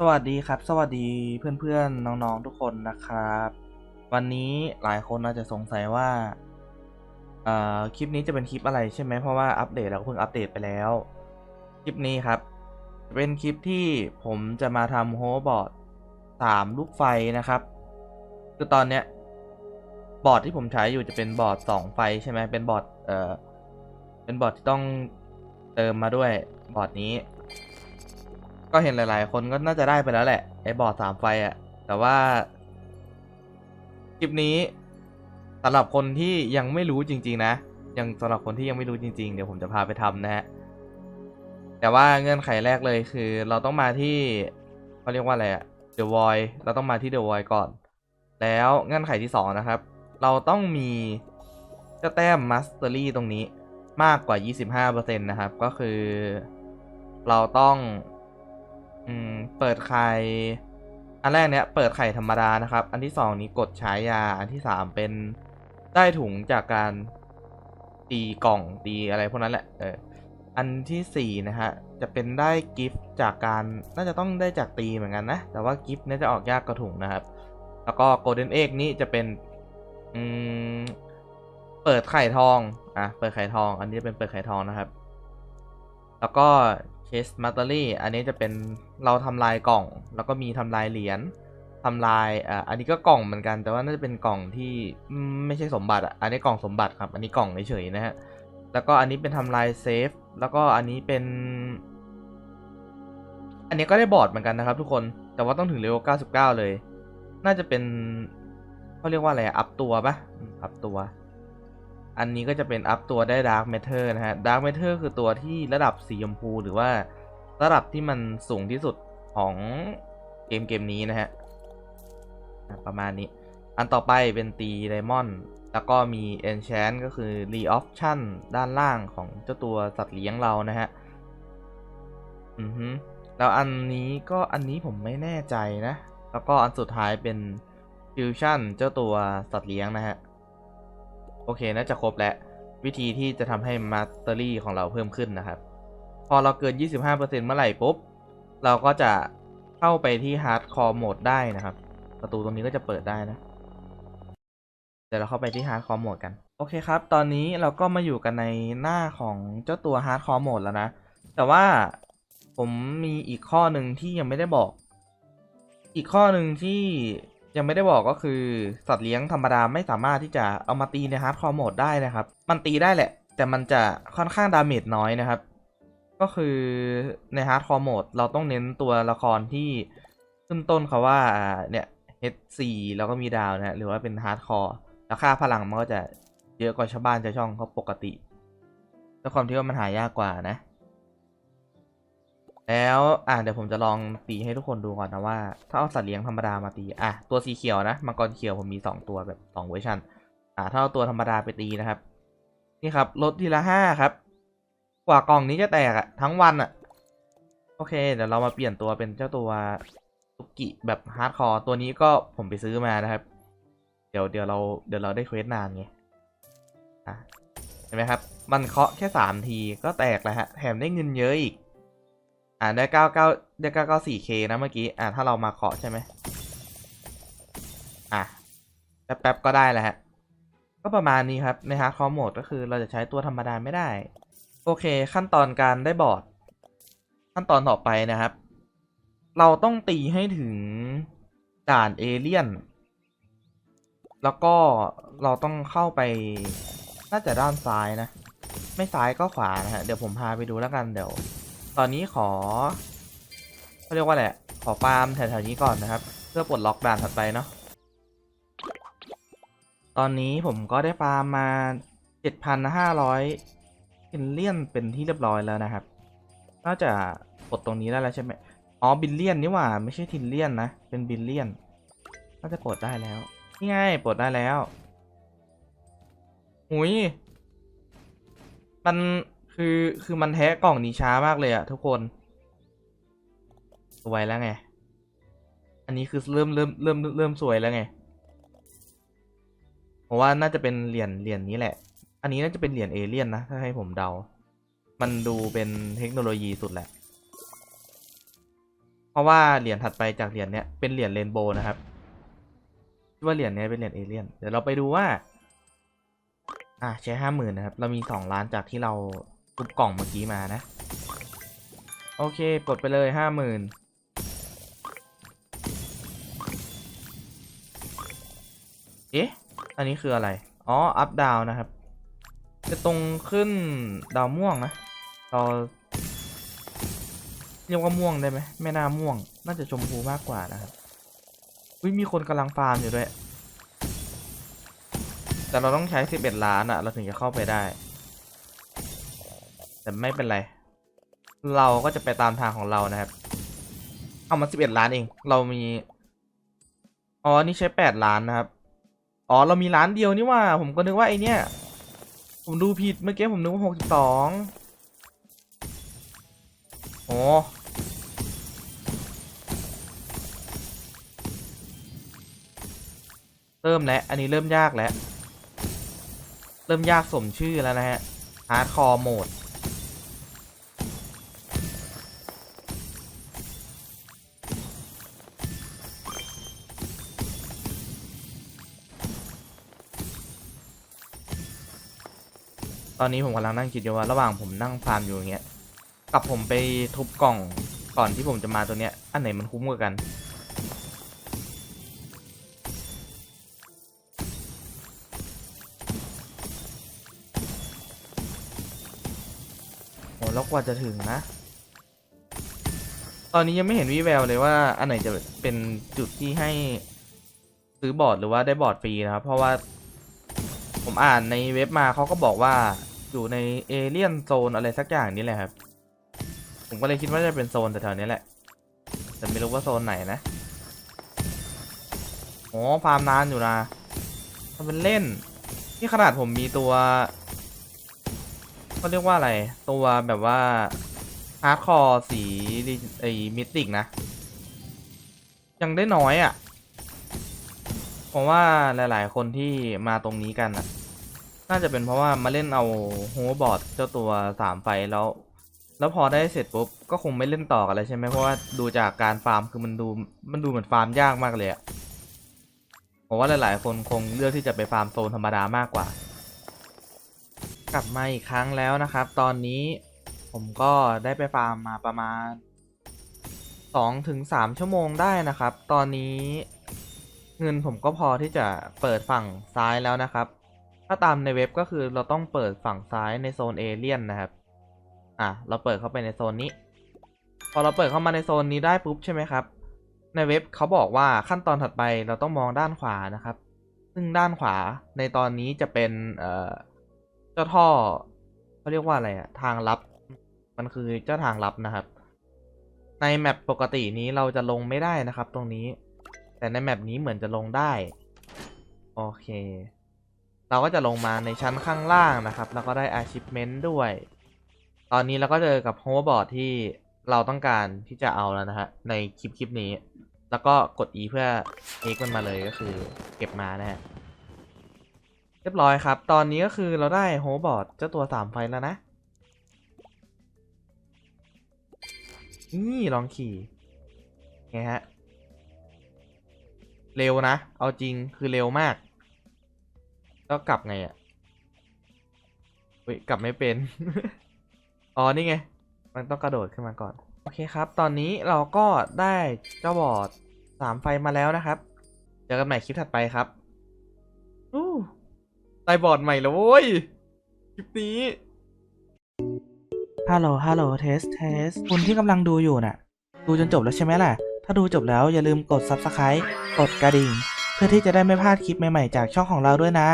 สวัสดีครับ สวัสดีเพื่อนๆน้องๆทุกคนนะครับ วันนี้หลายคนอาจจะสงสัยว่าเอ่อคลิปนี้จะเป็นคลิปอะไรใช่ไหมเพราะว่าอัปเดตเราก็เพิ่งอัปเดตไปแล้ว คลิปนี้ครับ เป็นคลิปที่ผมจะมาทำโฮบอร์ดสามลูกไฟนะครับคือตอนเนี้ยบอร์ดที่ผมใช้อยู่จะเป็นบอร์ดสองไฟใช่ไหมเป็นบอร์ดเอ่อเป็นบอร์ดที่ต้องเติมมาด้วยบอร์ดนี้ ก็เห็นหลาย ๆ คนก็น่าจะได้ไปแล้วแหละ ไอ้บอร์ดสามไฟอะแต่ว่า คลิปนี้สำหรับคนที่ยังไม่รู้จริง ๆ นะ ยังสำหรับคนที่ยังไม่รู้จริง ๆ เดี๋ยวผมจะพาไปทำนะฮะ แต่ว่าเงื่อนไขแรกเลยคือ เราต้องมาที่เขาเรียกว่าอะไรอะ The Void เราต้องมาที่ The Void ก่อน แล้วเงื่อนไขที่สองนะครับ เราต้องมีเจ้าแต้ม Mastery ตรงนี้มากกว่า 25%นะครับ ก็คือ เราต้อง อืม เปิดไข่ อันแรกเนี้ยเปิดไข่ธรรมดานะครับ อันที่สองนี้กดใช้ยา อันที่สามเป็นได้ถุงจากการตีกล่องตีอะไรพวกนั้นแหละ เออ อันที่สี่นะฮะ จะเป็นได้กิฟต์จากการน่าจะต้องได้จากตีเหมือนกันนะ แต่ว่ากิฟต์เนี่ยจะออกยากกระถุงนะครับ แล้วก็โกลเด้นเอ็กนี่จะเป็น อืม เปิดไข่ทอง อะ เปิดไข่ทอง อันนี้จะเป็นเปิดไข่ทองนะครับ แล้วก็ เคสมัตเตอรี่อันนี้จะเป็นเราทำลายกล่อง แล้วก็มีทำลายเหรียญทำลายอ่าอันนี้ก็กล่องเหมือนกัน แต่ว่าน่าจะเป็นกล่องที่ไม่ใช่สมบัติอะอันนี้กล่องสมบัติครับ อันนี้กล่องเฉยๆนะฮะแล้วก็อันนี้เป็นทำลายเซฟแล้วก็อันนี้เป็น อันนี้ก็ได้บอร์ดเหมือนกันนะครับ ทุกคนแต่ว่าต้องถึงเลเวล99 เลย น่าจะเป็นเขาเรียกว่าอะไรอัพตัวปะอัพตัว อันนี้ก็จะเป็นอัพตัวได้ Dark Matter นะฮะ Dark Matter คือตัวที่ระดับสีชมพูหรือว่าระดับที่มันสูงที่สุดของเกมเกมนี้นะฮะ ประมาณนี้ อันต่อไปเป็นตีไดมอนด์แล้วก็มี Enchant ก็คือ Reoption ด้านล่างของเจ้าตัวสัตว์เลี้ยงเรานะฮะ อือฮึแล้วอันนี้ก็อันนี้ผมไม่แน่ใจนะ แล้วก็อันสุดท้ายเป็น Fusion เจ้าตัวสัตว์เลี้ยงนะฮะ โอเคน่าจะครบแล้ว วิธีที่จะทำให้มาสเตอรี่ของเราเพิ่มขึ้นนะครับ พอเราเกิน 25%เมื่อไหร่ปุ๊บ เราก็จะเข้าไปที่ Hardcore Mode ได้นะครับ ประตูตรงนี้ก็จะเปิดได้นะเดี๋ยวเราเข้าไปที่ Hardcore Mode กัน โอเคครับ ตอนนี้เราก็มาอยู่กันในหน้าของเจ้าตัว Hardcore Mode แล้วนะ แต่ว่าผมมีอีกข้อหนึ่งที่ยังไม่ได้บอก อีกข้อหนึ่งที่ ยังไม่ได้บอกก็คือสัตว์เลี้ยงธรรมดาไม่สามารถที่จะเอามาตีในฮาร์ดคอร์โหมดได้นะครับ มันตีได้แหละ แต่มันจะค่อนข้างดาเมจน้อยนะครับ ก็คือในฮาร์ดคอร์โหมดเราต้องเน้นตัวละครที่ขึ้นต้นเขาว่าเนี่ย H4 แล้วก็มีดาวนะฮะหรือว่าเป็นฮาร์ดคอร์แล้วค่าพลังมันก็จะเยอะกว่าชาวบ้านชาวช่องเขาปกติด้วยความที่ว่ามันหายากกว่านะ แล้วอะเดี๋ยวผมจะลองตีให้ทุกคนดูก่อนนะว่า ถ้าเอาสัตว์เลี้ยงธรรมดามาตีอะตัวสีเขียวนะมังกรเขียวผมมีสองตัวแบบสองเวอร์ชันอะถ้าเอาตัวธรรมดาไปตีนะครับ นี่ครับลดทีละห้าครับ กว่ากล่องนี้จะแตกอะทั้งวันอะโอเค เดี๋ยวเรามาเปลี่ยนตัวเป็นเจ้าตัวตุกิแบบฮาร์ดคอร์ตัวนี้ก็ผมไปซื้อมานะครับ เดี๋ยวเดี๋ยวเราเดี๋ยวเราได้เควสนานไงอะเห็นไหมครับ มันเคาะแค่สามทีก็แตกแล้วฮะแถมได้เงินเยอะอีก อ่าได้เก้าเก้าได้เก้าเก้าสี่เคนะเมื่อกี้ อ่าถ้าเรามาเคาะใช่ไหมอะแป๊บๆก็ได้แล้วฮะ ก็ประมาณนี้ครับ ในฮาร์ดคอร์โหมดก็คือเราจะใช้ตัวธรรมดาไม่ได้ โอเค ขั้นตอนการได้บอร์ด ขั้นตอนต่อไปนะครับ เราต้องตีให้ถึงด่านเอเลี่ยน แล้วก็เราต้องเข้าไป น่าจะด้านซ้ายนะ ไม่ซ้ายก็ขวานะฮะ เดี๋ยวผมพาไปดูแล้วกันเดี๋ยว ตอนนี้ขอเขาเรียกว่าอะไรอะขอฟาร์มแถวๆนี้ก่อนนะครับ เพื่อปลดล็อกด่านถัดไปเนาะตอนนี้ผมก็ได้ฟาร์มมา7,500บิลเลียนเป็นที่เรียบร้อยแล้วนะครับน่าจะปลดตรงนี้ได้แล้วใช่ไหมอ๋อบิลเลียนนี่หว่าไม่ใช่ทินเลียนนะ เป็นบิลเลียนน่าจะปลดได้แล้วนี่ไงปลดได้แล้วหุยมัน คือคือมันแท้กล่องนี้ช้ามากเลยอะทุกคนสวยแล้วไง อันนี้คือเริ่มเริ่มเริ่มเริ่มสวยแล้วไงผมว่าน่าจะเป็นเหรียญเหรียญนี้แหละ อันนี้น่าจะเป็นเหรียญเอเลี่ยนนะถ้าให้ผมเดา มันดูเป็นเทคโนโลยีสุดแหละ เพราะว่าเหรียญถัดไปจากเหรียญเนี้ยเป็นเหรียญเรนโบว์นะครับคิดว่าเหรียญเนี้ยเป็นเหรียญเอเลี่ยน เดี๋ยวเราไปดูว่า อะใช้ห้าหมื่นนะครับ เรามีสองล้านจากที่เรา ทุบกล่องเมื่อกี้มานะ โอเคปลดไปเลยห้าหมื่นเอ๊ะ อันนี้คืออะไร อ๋อ อัพดาวนะครับ จะตรงขึ้นดาวม่วงนะเราเรียกว่าม่วงได้ไหมไม่น่าม่วง น่าจะชมพูมากกว่านะครับวิมีคนกำลังฟาร์มอยู่ด้วย แต่เราต้องใช้ 11 ล้านอะเราถึงจะเข้าไปได้ แต่ไม่เป็นไร เราก็จะไปตามทางของเรานะครับ เอามา11ล้านเอง เรามี อ๋อ นี่ใช้8ล้านนะครับ อ๋อ เรามีล้านเดียวนี่ว่า ผมก็นึกว่าไอเนี้ย ผมดูผิดเมื่อกี้ผมนึกว่า62โอ้เริ่มแล้ว อันนี้เริ่มยากแล้ว เริ่มยากสมชื่อแล้วนะฮะฮาร์ดคอร์โหมด ตอนนี้ผมกำลังนั่งคิดอยู่ว่าระหว่างผมนั่งฟาร์มอยู่อย่างเงี้ยกับผมไปทุบกล่องก่อนที่ผมจะมาตัวเนี้ย อันไหนมันคุ้มกว่ากัน โหแล้วกว่าจะถึงนะ ตอนนี้ยังไม่เห็นวี่แววเลยว่า อันไหนจะเป็นจุดที่ให้ซื้อบอร์ดหรือว่าได้บอร์ดฟรีนะครับ เพราะว่าผมอ่านในเว็บมาเขาก็บอกว่า อยู่ในเอเลียนโซนอะไรสักอย่างนี้แหละครับ ผมก็เลยคิดว่าจะเป็นโซนแถวๆนี้แหละ แต่ไม่รู้ว่าโซนไหนนะโอ้ฟาร์มนานอยู่นะทำเป็นเล่น นี่ขนาดผมมีตัวเขาเรียกว่าอะไร ตัวแบบว่าฮาร์ดคอร์สีไอ้มิติกนะ ยังได้น้อยอะ่ะผมว่าหลาย ๆ คนที่มาตรงนี้กันอะ น่าจะเป็นเพราะว่ามาเล่นเอาโฮบอร์ดเจ้าตัวสามไฟแล้ว แล้วพอได้เสร็จปุ๊บก็คงไม่เล่นต่อกันแล้วใช่ไหมเพราะว่าดูจากการฟาร์มคือมันดูมันดูเหมือนฟาร์มยากมากเลยอะผมว่าหลาย ๆ คนคงเลือกที่จะไปฟาร์มโซนธรรมดามากกว่า กลับมาอีกครั้งแล้วนะครับ ตอนนี้ผมก็ได้ไปฟาร์มมาประมาณสองถึงสามชั่วโมงได้นะครับ ตอนนี้เงินผมก็พอที่จะเปิดฝั่งซ้ายแล้วนะครับ ถ้าตามในเว็บก็คือเราต้องเปิดฝั่งซ้ายในโซนเอเลียนนะครับ อะ เราเปิดเข้าไปในโซนนี้ พอเราเปิดเข้ามาในโซนนี้ได้ปุ๊บใช่ไหมครับ ในเว็บเขาบอกว่าขั้นตอนถัดไปเราต้องมองด้านขวานะครับ ซึ่งด้านขวาในตอนนี้จะเป็นเอ่อเจ้าท่อเขาเรียกว่าอะไรอะทางลับ มันคือเจ้าทางลับนะครับ ในแมปปกตินี้เราจะลงไม่ได้นะครับ ตรงนี้ แต่ในแมปนี้เหมือนจะลงได้ โอเค เราก็จะลงมาในชั้นข้างล่างนะครับ แล้วก็ได้ achievement ด้วย ตอนนี้เราก็เจอกับ hoverboard ที่เราต้องการที่จะเอาแล้วนะฮะ ในคลิปคลิปนี้ แล้วก็กด E เพื่อ take มันมาเลยก็คือเก็บมานะฮะ เรียบร้อยครับ ตอนนี้ก็คือเราได้ hoverboard เจ้าตัวสามไฟแล้วนะ นี่ลองขี่ ไงฮะ เร็วนะ เอาจริงคือเร็วมาก แล้วกลับไงอะ่ะเฮ้ยกลับไม่เป็น อ๋อนี่ไง มันต้องกระโดดขึ้นมาก่อน โอเคครับ ตอนนี้เราก็ได้เจ้าบอร์ดสามไฟมาแล้วนะครับ เจอกันใหม่คลิปถัดไปครับอู้ได้บอร์ดใหม่แล้วโว้ย คลิปนี้ฮัลโหล ฮัลโหล เทส เทส คุณที่กำลังดูอยู่น่ะ ดูจนจบแล้วใช่ไหมล่ะ ถ้าดูจบแล้วอย่าลืมกด Subscribe กดกระดิ่ง เพื่อที่จะได้ไม่พลาดคลิปใหม่ๆจากช่องของเราด้วยนะ